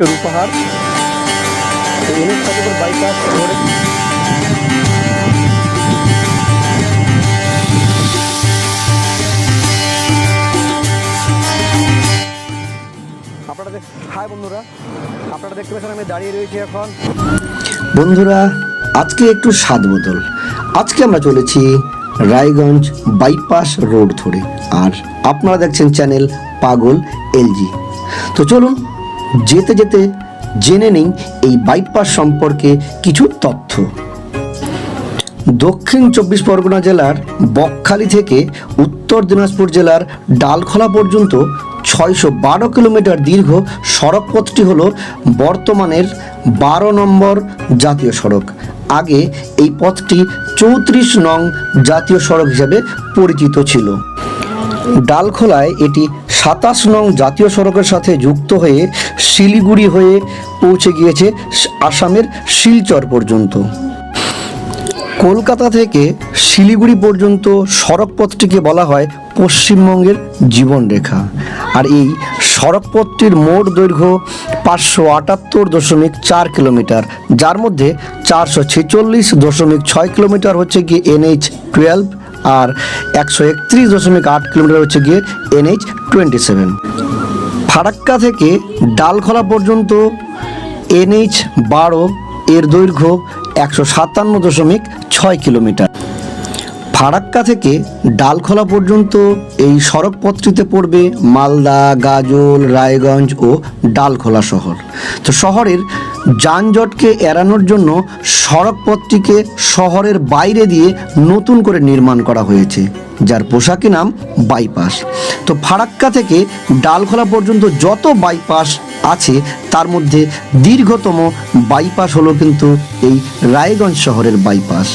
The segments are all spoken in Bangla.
রূপাহার এনএস বাইপাস হাই বন্ধুরা, আপনারা দেখতে পাচ্ছেন আমি দাঁড়িয়ে রয়েছি এখন। বন্ধুরা, আজকে একটু স্বাদ বদল। আজকে আমরা চলেছি রায়গঞ্জ বাইপাস রোড ধরে। আর আপনারা দেখছেন চ্যানেল পাগল এলজি। তো চলুন যেতে যেতে জেনে নিই এই বাইপাস সম্পর্কে কিছু তথ্য। দক্ষিণ চব্বিশ পরগনা জেলার বকখালি থেকে উত্তর দিনাজপুর জেলার ডালখোলা পর্যন্ত ছয়শো বারো কিলোমিটার দীর্ঘ সড়ক পথটি হল বর্তমানের বারো নম্বর জাতীয় সড়ক। আগে এই পথটি চৌত্রিশ নং জাতীয় সড়ক হিসেবে পরিচিত ছিল। ডালখোলায় এটি সাতাশ নং জাতীয় সড়কের সাথে যুক্ত হয়ে শিলিগুড়ি হয়ে পৌঁছে গিয়েছে আসামের শিলচর পর্যন্ত। কলকাতা থেকে শিলিগুড়ি পর্যন্ত সড়কপথটিকে বলা হয় পশ্চিমবঙ্গের জীবনরেখা আর এই সড়কপথটির মোট দৈর্ঘ্য পাঁচশো আটাত্তর দশমিক চার কিলোমিটার, যার মধ্যে চারশো ছেচল্লিশ দশমিক ছয় কিলোমিটার হচ্ছে গিয়ে এনএইচ টুয়েলভ আর একশো একত্রিশ দশমিক আট কিলোমিটার হচ্ছে গিয়ে এনএইচ টোয়েন্টি সেভেন। ফারাক্কা থেকে ডালখোলা পর্যন্ত এনএইচ বারো এর দৈর্ঘ্য একশো সাতান্ন দশমিক ছয় কিলোমিটার। ফারাক্কা থেকে ডালখোলা পর্যন্ত এই সড়ক পথটিতে পড়বে মালদা, গাজল, রায়গঞ্জ ও ডালখোলা শহর। তো শহরের যানজটকে এড়ানোর জন্য সড়ক পথটিকে শহরের বাইরে দিয়ে নতুন করে নির্মাণ করা হয়েছে, যার পোশাকি নাম বাইপাস। তো ফারাক্কা থেকে ডালখোলা পর্যন্ত যত বাইপাস আছে, তার মধ্যে দীর্ঘতম বাইপাস হলো কিন্তু এই রায়গঞ্জ শহরের বাইপাস।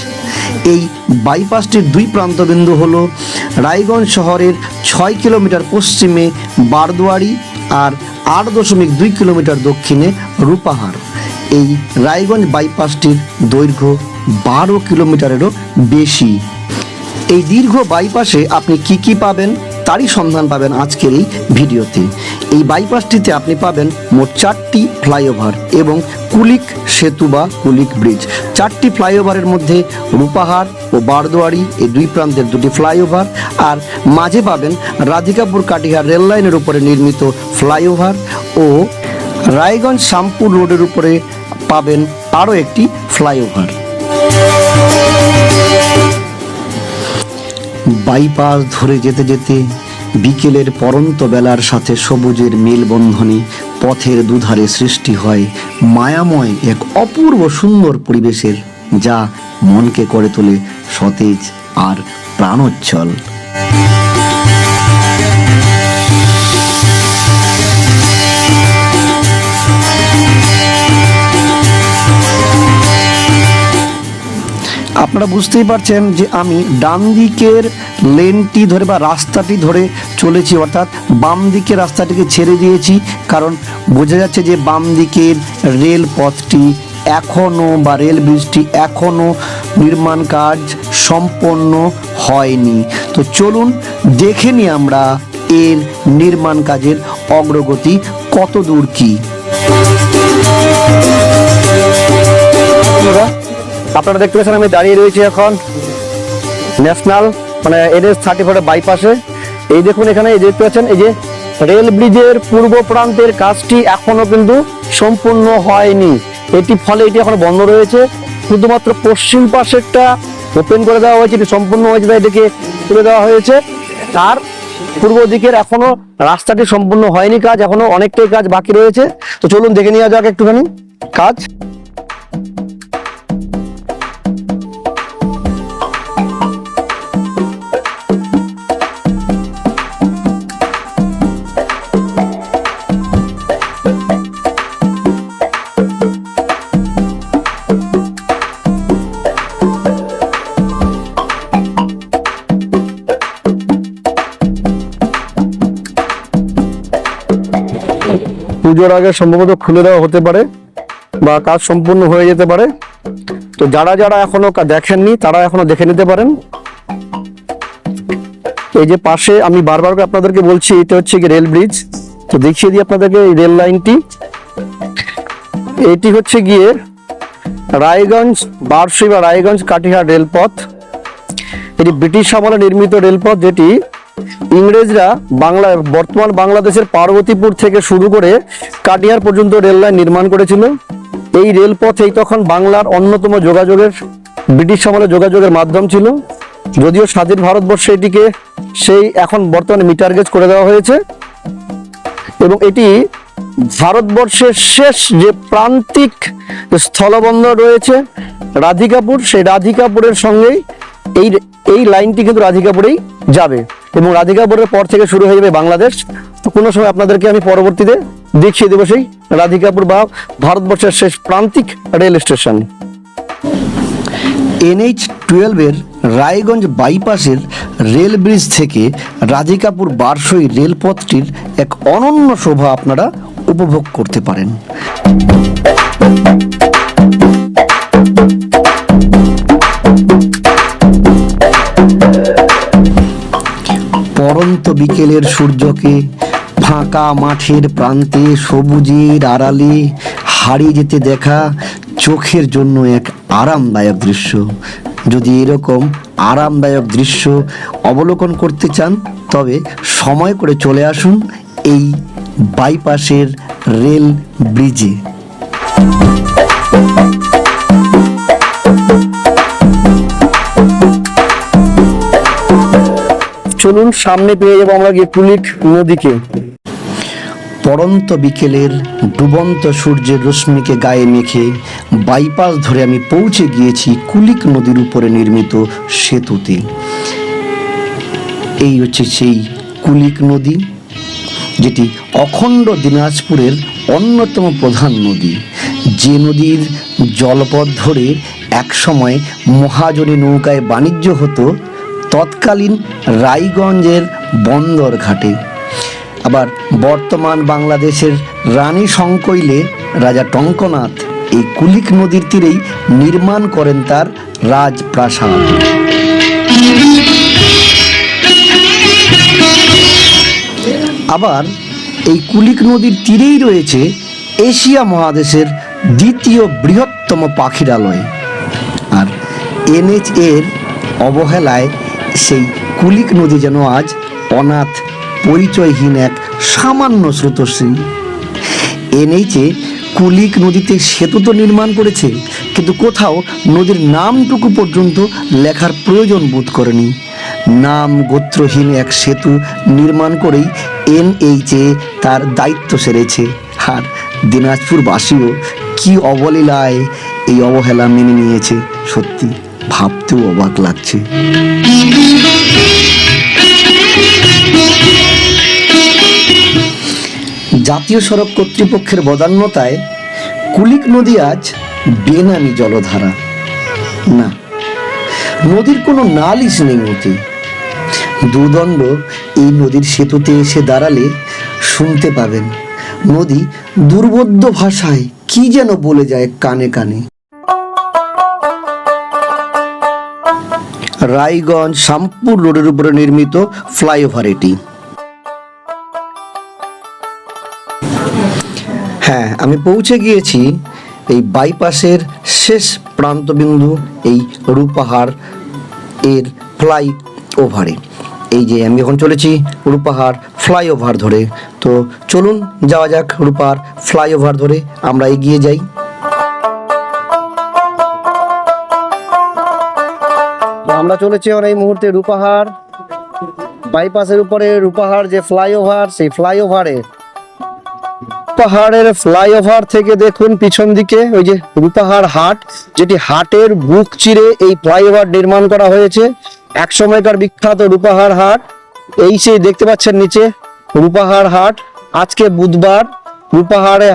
এই বাইপাসটির দুই প্রান্তবিন্দু হল রায়গঞ্জ শহরের ছয় কিলোমিটার পশ্চিমে বারদুয়ারি আর আট দশমিক দুই কিলোমিটার দক্ষিণে রূপাহার। এই রায়গঞ্জ বাইপাসটির দৈর্ঘ্য বারো কিলোমিটারেরও বেশি। এই দীর্ঘ বাইপাসে আপনি কি কি পাবেন? তারই সন্ধান পাবেন আজকের এই ভিডিওতে। এই বাইপাসটিতে আপনি পাবেন মোট চারটি ফ্লাইওভার এবং কুলিক সেতু বা কুলিক ব্রিজ চারটি ফ্লাইওভারের মধ্যে রূপাহার ও বারদোয়ারি এই দুই প্রান্তের দুটি ফ্লাইওভার আর মাঝে পাবেন রাধিকাপুর কাটিহার রেল লাইনের উপরে নির্মিত ফ্লাইওভার ও রায়গঞ্জ শামপুর রোডের উপরে পাবেন আরও একটি ফ্লাইওভার বাইপাস ধরে যেতে যেতে বিকেলের পরন্ত বেলার সাথে সবুজের মেলবন্ধনে পথের দুধারে সৃষ্টি হয় মায়াময় এক অপূর্ব সুন্দর পরিবেশের, যা মনকে করে তোলে সতেজ আর প্রাণোচ্ছল আপনারা বুঝতেই পারছেন যে আমি ডান দিকের লেনটি ধরে বা রাস্তাটি ধরে চলেছি, অর্থাৎ বাম দিকের রাস্তাটিকে ছেড়ে দিয়েছি। কারণ বোঝা যাচ্ছে যে বাম দিকের রেলপথটি এখনও বা রেল ব্রিজটি এখনও নির্মাণ কাজ সম্পন্ন হয়নি। তো চলুন দেখে নিই আমরা এর নির্মাণ কাজের অগ্রগতি কত দূর কী আপনারা দেখতে পাচ্ছেন, আমি দাঁড়িয়ে রয়েছি এখন ন্যাশনাল মানে এনএস থার্টি ফোরের বাইপাসে। এই দেখুন এখানে দেখতে পাচ্ছেন, এই যে রেল ব্রিজের পূর্ব প্রান্তের কাজটি এখনও কিন্তু সম্পূর্ণ হয়নি। এটি ফলে এটি এখন বন্ধ রয়েছে। শুধুমাত্র পশ্চিম পাশেরটা ওপেন করে দেওয়া হয়েছে, এটি সম্পূর্ণ হয়েছে তাই এটিকে তুলে দেওয়া হয়েছে। আর পূর্ব দিকের এখনও রাস্তাটি সম্পূর্ণ হয়নি কাজ, এখনও অনেকটাই কাজ বাকি রয়েছে। তো চলুন দেখে নেওয়া যাক একটুখানি কাজ। পুজোর আগে সম্ভবত খুলে দেওয়া হতে পারে বা কাজ সম্পূর্ণ হয়ে যেতে পারে। তো যারা যারা এখনও দেখেননি, তারা এখনও দেখে নিতে পারেন। এই যে পাশে আমি বারবার আপনাদেরকে বলছি, এটা হচ্ছে কি রেল ব্রিজ। তো দেখিয়ে দিই আপনাদেরকে এই রেল লাইনটি। এটি হচ্ছে গিয়ে রায়গঞ্জ বারসই বা রায়গঞ্জ কাটিহার রেলপথ। এটি ব্রিটিশ আমলে নির্মিত রেলপথ যেটি ইংরেজরা বাংলা, বর্তমান বাংলাদেশের পার্বতীপুর থেকে শুরু করে কাটিহার পর্যন্ত রেল লাইন নির্মাণ করেছিল। এই রেলপথ এই তখন বাংলার অন্যতম যোগাযোগের, ব্রিটিশ আমলে যোগাযোগের মাধ্যম ছিল। যদিও স্বাধীন ভারতবর্ষে এটিকে সেই এখন বর্তমানে মিটার গেজ করে দেওয়া হয়েছে। এবং এটি ভারতবর্ষের শেষ যে প্রান্তিক স্থলবন্দর রয়েছে, রাধিকাপুর, সেই রাধিকাপুরের সঙ্গেই এই এই লাইনটি কিন্তু রাধিকাপুরেই যাবে। এবং রাধিকাপুরের পর থেকে শুরু হয়ে যাবে বাংলাদেশ। তো কোনো সময় আপনাদেরকে আমি পরবর্তীতে দেখিয়ে দেবো সেই রাধিকাপুর বা ভারতবর্ষের শেষ প্রান্তিক রেল স্টেশন। এনএইচ টুয়েলভের রায়গঞ্জ বাইপাসের রেল ব্রিজ থেকে রাধিকাপুর বারসই রেলপথটির এক অনন্য শোভা আপনারা উপভোগ করতে পারেন। বিকেলের সূর্যকে ফাঁকা মাঠের প্রান্তে সবুজের আড়ালে হারিয়ে যেতে দেখা চোখের জন্য এক আরামদায়ক দৃশ্য। যদি এরকম আরামদায়ক দৃশ্য অবলোকন করতে চান, তবে সময় করে চলে আসুন এই বাইপাসের রেল ব্রিজে। চলুন, সামনে পেয়ে যাব আমরা গিয়ে কুলিক নদীকে। পরন্ত বিকেলের ডুবন্ত সূর্যের রশ্মিকে গায়ে মেখে বাইপাস ধরে আমি পৌঁছে গিয়েছি কুলিক নদীর উপরে নির্মিত সেতুতে। এই হচ্ছে সেই কুলিক নদী, যেটি অখণ্ড দিনাজপুরের অন্যতম প্রধান নদী। যে নদীর জলপথ ধরে একসময় মহাজনী নৌকায় বাণিজ্য হতো তৎকালীন রায়গঞ্জের বন্দর ঘাটে। আবার বর্তমান বাংলাদেশের রানী সংকৈলে রাজা টঙ্কনাথ এই কুলিক নদীর তীরেই নির্মাণ করেন তার রাজপ্রাসাদ। আবার এই কুলিক নদীর তীরেই রয়েছে এশিয়া মহাদেশের দ্বিতীয় বৃহত্তম পাখিরালয়। আর এনএচ এর অবহেলায় সেই কুলিক নদী যেন আজ অনাথ, পরিচয়হীন এক সামান্য স্রোতস্বিনী এনএইচে কুলিক নদীতে সেতু তো নির্মাণ করেছে, কিন্তু কোথাও নদীর নামটুকু পর্যন্ত লেখার প্রয়োজন বোধ করেনি। নাম গোত্রহীন এক সেতু নির্মাণ করেই এনএইচে তার দায়িত্ব সেরেছে। আর দিনাজপুরবাসীও কি অবলীলায় এই অবহেলা মেনে নিয়েছে, সত্যি। ভাবতেও অবাক লাগছে। জাতীয় সড়ক কর্তৃপক্ষের বদান্যতায় কুলিক নদী আজ বেনামি জলধারা। না, নদীর কোনো নালিশ নেই ওতে দুদণ্ড এই নদীর সেতুতে এসে দাঁড়ালে শুনতে পাবেন। নদী দুর্বোধ্য ভাষায় কি যেন বলে যায় কানে কানে। রায়গঞ্জ শামপুর রোডের উপরে নির্মিত ফ্লাইওভার এটি। হ্যাঁ আমি পৌঁছে গিয়েছি এই বাইপাসের শেষ প্রান্তবিন্দু এই রূপাহার এর ফ্লাই ওভারে এই যে আমি এখন চলেছি রূপাহার ফ্লাইওভার ধরে। তো চলুন যাওয়া যাক রূপার ফ্লাইওভার ধরে আমরা এগিয়ে যাই। আমরা চলেছি এখন এই মুহূর্তে রূপাহার। বাইপাসের উপরে রূপাহার যে ফ্লাইওভার, সেই ফ্লাইওভারে। পাহাড়ের ফ্লাইওভার থেকে দেখুন পিছন দিকে, ওই যে রূপাহার হাট, যেটি হাটের বুক চিরে এই ফ্লাইওভার নির্মাণ করা হয়েছে। এক সময়কার বিখ্যাত রূপাহার হাট, এই সেই দেখতে পাচ্ছেন নিচে রূপাহার হাট। আজকে বুধবার, রূপাহারে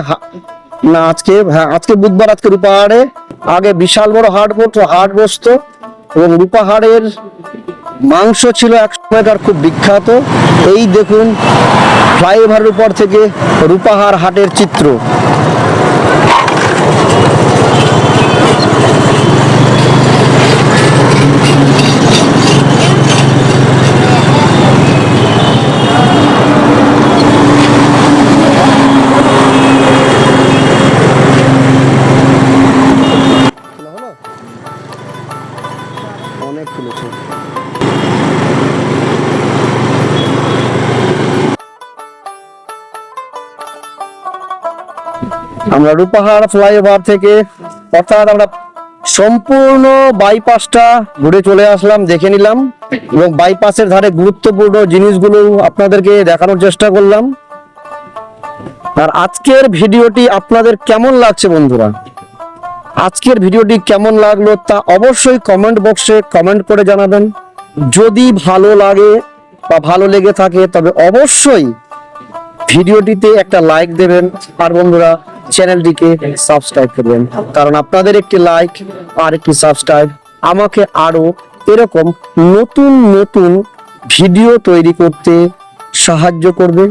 না, আজকে হ্যাঁ আজকে বুধবার, আজকে রূপাহারে। আগে বিশাল বড় হাট বসতো হাট বসতো এবং রূপাহারের মাংস ছিল এক সময়কার খুব বিখ্যাত। এই দেখুন, ফ্লাইওভারের উপর থেকে রূপাহার হাটের চিত্র। আমরা রূপাহার ফ্লাইওভার থেকে, অর্থাৎ আমরা সম্পূর্ণ বাইপাসটা ঘুরে চলে আসলাম, দেখে নিলাম। এবং বাইপাসের ধারে গুরুত্বপূর্ণ জিনিসগুলো আপনাদেরকে দেখানোর চেষ্টা করলাম। আর আজকের ভিডিওটি আপনাদের কেমন লাগছে বন্ধুরা? আজকের ভিডিওটি কেমন লাগল তা অবশ্যই কমেন্ট বক্সে কমেন্ট করে জানাবেন। যদি ভালো লাগে বা ভালো লেগে থাকে, তবে অবশ্যই ভিডিওটিতে একটা লাইক দেবেন। আর বন্ধুরা চ্যানেলটিকে সাবস্ক্রাইব করবেন কারণ আপনাদের একটি লাইক আর একটি সাবস্ক্রাইব আমাকে আরও এরকম নতুন নতুন ভিডিও তৈরি করতে সাহায্য করবে,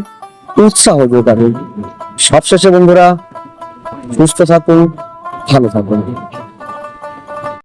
উৎসাহ যোগাবে। সবশেষে বন্ধুরা, সুস্থ থাকুন, ভালো থাকুন।